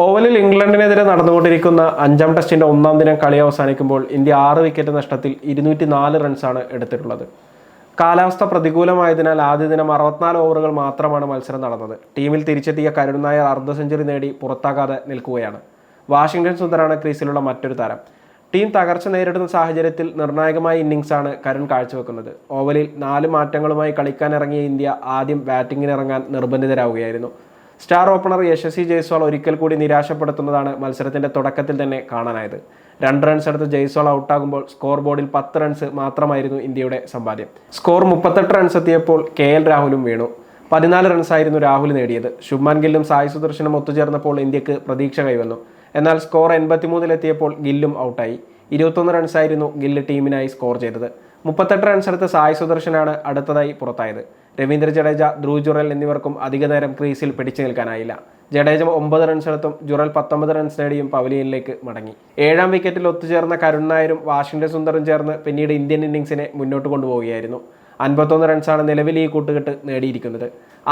ഓവലിൽ ഇംഗ്ലണ്ടിനെതിരെ നടന്നുകൊണ്ടിരിക്കുന്ന അഞ്ചാം ടെസ്റ്റിന്റെ ഒന്നാം ദിനം കളി അവസാനിക്കുമ്പോൾ ഇന്ത്യ ആറ് വിക്കറ്റ് നഷ്ടത്തിൽ ഇരുന്നൂറ്റി നാല് റൺസാണ് എടുത്തിട്ടുള്ളത്. കാലാവസ്ഥ പ്രതികൂലമായതിനാൽ ആദ്യ ദിനം അറുപത്തിനാല് ഓവറുകൾ മാത്രമാണ് മത്സരം നടന്നത്. ടീമിൽ തിരിച്ചെത്തിയ കരുൺ നായർ അർദ്ധ സെഞ്ചുറി നേടി പുറത്താകാതെ നിൽക്കുകയാണ്. വാഷിംഗ്ടൺ സുന്ദറാണ് ക്രീസിലുള്ള മറ്റൊരു താരം. ടീം തകർച്ച നേരിടുന്ന സാഹചര്യത്തിൽ നിർണായകമായ ഇന്നിംഗ്സാണ് കരുൺ കാഴ്ചവെക്കുന്നത്. ഓവലിൽ നാല് മാറ്റങ്ങളുമായി കളിക്കാനിറങ്ങിയ ഇന്ത്യ ആദ്യം ബാറ്റിങ്ങിനിറങ്ങാൻ നിർബന്ധിതരാവുകയായിരുന്നു. സ്റ്റാർ ഓപ്പണർ യശസ്വി ജയ്സ്വാൾ ഒരിക്കൽ കൂടി നിരാശപ്പെടുത്തുന്നതാണ് മത്സരത്തിന്റെ തുടക്കത്തിൽ തന്നെ കാണാനായത്. രണ്ട് റൺസ് എടുത്ത് ജയ്സ്വാൾ ഔട്ടാകുമ്പോൾ സ്കോർ ബോർഡിൽ പത്ത് റൺസ് മാത്രമായിരുന്നു ഇന്ത്യയുടെ സമ്പാദ്യം. സ്കോർ മുപ്പത്തെട്ട് റൺസ് എത്തിയപ്പോൾ കെ എൽ രാഹുലും വീണു. പതിനാല് റൺസായിരുന്നു രാഹുൽ നേടിയത്. ശുഭ്മാൻ ഗില്ലും സായി സുദർശനും ഒത്തുചേർന്നപ്പോൾ ഇന്ത്യയ്ക്ക് പ്രതീക്ഷ കൈവന്നു. എന്നാൽ സ്കോർ എൺപത്തിമൂന്നിലെത്തിയപ്പോൾ ഗില്ലും ഔട്ടായി. ഇരുപത്തൊന്ന് റൺസായിരുന്നു ഗില്ല് ടീമിനായി സ്കോർ ചെയ്തത്. മുപ്പത്തെട്ട് റൺസ് എടുത്ത് സായ് സുദർശനാണ് അടുത്തതായി പുറത്തായത്. രവീന്ദ്ര ജഡേജ ധ്രുവ് ജുറൽ എന്നിവർക്കും അധിക നേരം ക്രീസിൽ പിടിച്ചു നിൽക്കാനായില്ല. ജഡേജ ഒമ്പത് റൺസെടുത്തും ജുറൽ പത്തൊമ്പത് റൺസ് നേടിയും പവലിയനിലേക്ക് മടങ്ങി. ഏഴാം വിക്കറ്റിൽ ഒത്തുചേർന്ന കരുൺ നായരും വാഷിംഗ്ടൺ സുന്ദറും ചേർന്ന് പിന്നീട് ഇന്ത്യൻ ഇന്നിംഗ്സിനെ മുന്നോട്ട് കൊണ്ടുപോവുകയായിരുന്നു. അൻപത്തൊന്ന് റൺസാണ് നിലവിൽ ഈ കൂട്ടുകെട്ട് നേടിയിരിക്കുന്നത്.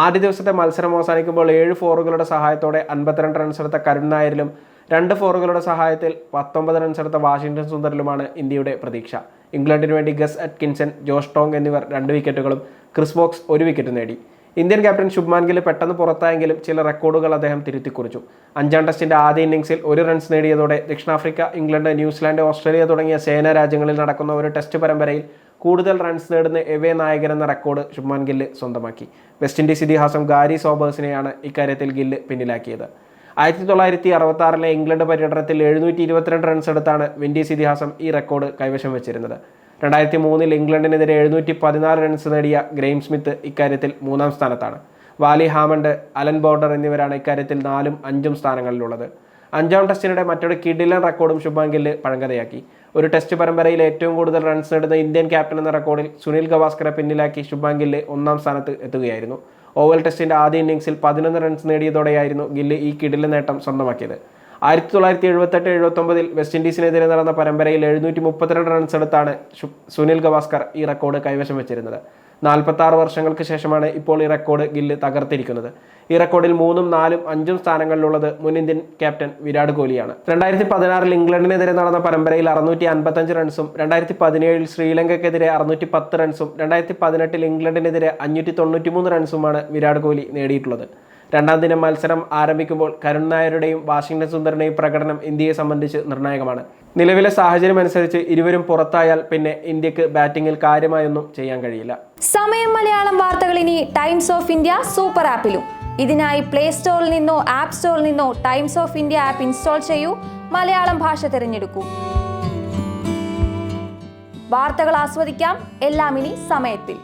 ആദ്യ ദിവസത്തെ മത്സരം അവസാനിക്കുമ്പോൾ ഏഴ് ഫോറുകളുടെ സഹായത്തോടെ അൻപത്തിരണ്ട് റൺസ് എടുത്ത കരുൺ നായരിലും രണ്ട് ഫോറുകളുടെ സഹായത്തിൽ പത്തൊമ്പത് റൺസ് എടുത്ത വാഷിംഗ്ടൺ സുന്ദറിലുമാണ് ഇന്ത്യയുടെ പ്രതീക്ഷ. ഇംഗ്ലണ്ടിന് വേണ്ടി ഗസ് അറ്റ്കിൻസൺ ജോസ് ടോങ് എന്നിവർ രണ്ട് വിക്കറ്റുകളും ക്രിസ് ബോക്സ് ഒരു വിക്കറ്റ് നേടി. ഇന്ത്യൻ ക്യാപ്റ്റൻ ശുഭ്മാൻ ഗിൽ പെട്ടെന്ന് പുറത്തായെങ്കിലും ചില റെക്കോർഡുകൾ അദ്ദേഹം തിരുത്തിക്കുറിച്ചു. അഞ്ചാം ടെസ്റ്റിന്റെ ആദ്യ ഇന്നിംഗ്സിൽ ഒരു റൺസ് നേടിയതോടെ ദക്ഷിണാഫ്രിക്ക ഇംഗ്ലണ്ട് ന്യൂസിലാൻഡ് ഓസ്ട്രേലിയ തുടങ്ങിയ സേനാ രാജ്യങ്ങളിൽ നടക്കുന്ന ഒരു ടെസ്റ്റ് പരമ്പരയിൽ കൂടുതൽ റൺസ് നേടുന്ന എവേ നായകൻ എന്ന റെക്കോർഡ് ശുഭ്മാൻ ഗില്ല് സ്വന്തമാക്കി. വെസ്റ്റ് ഇൻഡീസ് ഇതിഹാസം ഗാരി സോബേഴ്സിനെയാണ് ഇക്കാര്യത്തിൽ ഗില്ല് പിന്നിലാക്കിയത്. ആയിരത്തി തൊള്ളായിരത്തി അറുപത്തി ആറിലെ ഇംഗ്ലണ്ട് പര്യടനത്തിൽ എഴുന്നൂറ്റി ഇരുപത്തിരണ്ട് റൺസ് എടുത്താണ് വിൻഡീസ് ഇതിഹാസം ഈ റെക്കോർഡ് കൈവശം വെച്ചിരുന്നത്. രണ്ടായിരത്തി മൂന്നിൽ ഇംഗ്ലണ്ടിനെതിരെ എഴുന്നൂറ്റി പതിനാല് റൺസ് നേടിയ ഗ്രെയിം സ്മിത്ത് ഇക്കാര്യത്തിൽ മൂന്നാം സ്ഥാനത്താണ്. വാലി ഹാമണ്ട് അലൻ ബോർഡർ എന്നിവരാണ് ഇക്കാര്യത്തിൽ നാലും അഞ്ചും സ്ഥാനങ്ങളിലുള്ളത്. അഞ്ചാം ടെസ്റ്റിനിടെ മറ്റൊരു കിഡിലൻ റെക്കോർഡും ശുഭാൻ ഗില്ല് പഴങ്കതയാക്കി ഒരു ടെസ്റ്റ് പരമ്പരയിൽ ഏറ്റവും കൂടുതൽ റൺസ് നേടുന്ന ഇന്ത്യൻ ക്യാപ്റ്റൻ എന്ന റെക്കോർഡിൽ സുനിൽ ഗവാസ്കറെ പിന്നിലാക്കി ശുഭാൻ ഒന്നാം സ്ഥാനത്ത് എത്തുകയായിരുന്നു. ഓവൽ ടെസ്റ്റിന്റെ ആദ്യ ഇന്നിംഗ്സിൽ പതിനൊന്ന് റൺസ് നേടിയതോടെയായിരുന്നു ഗില്ല് ഈ കിടില നേട്ടം സ്വന്തമാക്കിയത്. ആയിരത്തി തൊള്ളായിരത്തി എഴുപത്തെട്ട് എഴുപത്തൊമ്പതിൽ വെസ്റ്റ് ഇൻഡീസിനെതിരെ നടന്ന പരമ്പരയിൽ എഴുന്നൂറ്റി മുപ്പത്തിരണ്ട് റൺസ് എടുത്താണ് സുനിൽ ഗവാസ്കർ ഈ റെക്കോർഡ് കൈവശം വെച്ചിരുന്നത്. നാൽപ്പത്തി ആറ് വർഷങ്ങൾക്ക് ശേഷമാണ് ഇപ്പോൾ ഈ റെക്കോർഡ് ഗില്ല് തകർത്തിരിക്കുന്നത്. ഈ റെക്കോർഡിൽ മൂന്നും നാലും അഞ്ചും സ്ഥാനങ്ങളിലുള്ളത് മുൻ ഇന്ത്യൻ ക്യാപ്റ്റൻ വിരാട് കോഹ്ലിയാണ്. രണ്ടായിരത്തി പതിനാറിൽ ഇംഗ്ലണ്ടിനെതിരെ നടന്ന പരമ്പരയിൽ അറുന്നൂറ്റി അൻപത്തഞ്ച് റൺസും രണ്ടായിരത്തി പതിനേഴിൽ ശ്രീലങ്കയ്ക്കെതിരെ അറുന്നൂറ്റി പത്ത് റൺസും രണ്ടായിരത്തി പതിനെട്ടിൽ ഇംഗ്ലണ്ടിനെതിരെ അഞ്ഞൂറ്റി തൊണ്ണൂറ്റി മൂന്ന് റൺസുമാണ് വിരാട് കോഹ്ലി നേടിയിട്ടുള്ളത്. രണ്ടാം ദിന മത്സരം ആരംഭിക്കുമ്പോൾ കരുൺ നായരുടെയും വാഷിംഗ്ടൺ സുന്ദറിന്റെയും പ്രകടനം ഇന്ത്യയെ സംബന്ധിച്ച് നിർണായകമാണ്. നിലവിലെ സാഹചര്യം അനുസരിച്ച് ഇരുവരും പുറത്തായാൽ പിന്നെ ഇന്ത്യയ്ക്ക് ബാറ്റിംഗിൽ കാര്യമായൊന്നും ചെയ്യാൻ കഴിയില്ല. സമയം മലയാളം വാർത്തകൾ ഇനി ടൈംസ് ഓഫ് ഇന്ത്യ സൂപ്പർ ആപ്പിലും. ഇതിനായി പ്ലേ സ്റ്റോറിൽ നിന്നോ ആപ്പ് സ്റ്റോറിൽ നിന്നോ Times of India app install ചെയ്യൂ. മലയാളം ഭാഷ തിരഞ്ഞെടുക്കൂ. വാർത്തകൾ ആസ്വദിക്കാം. എല്ലാം ഇനി സമയത്തിൽ.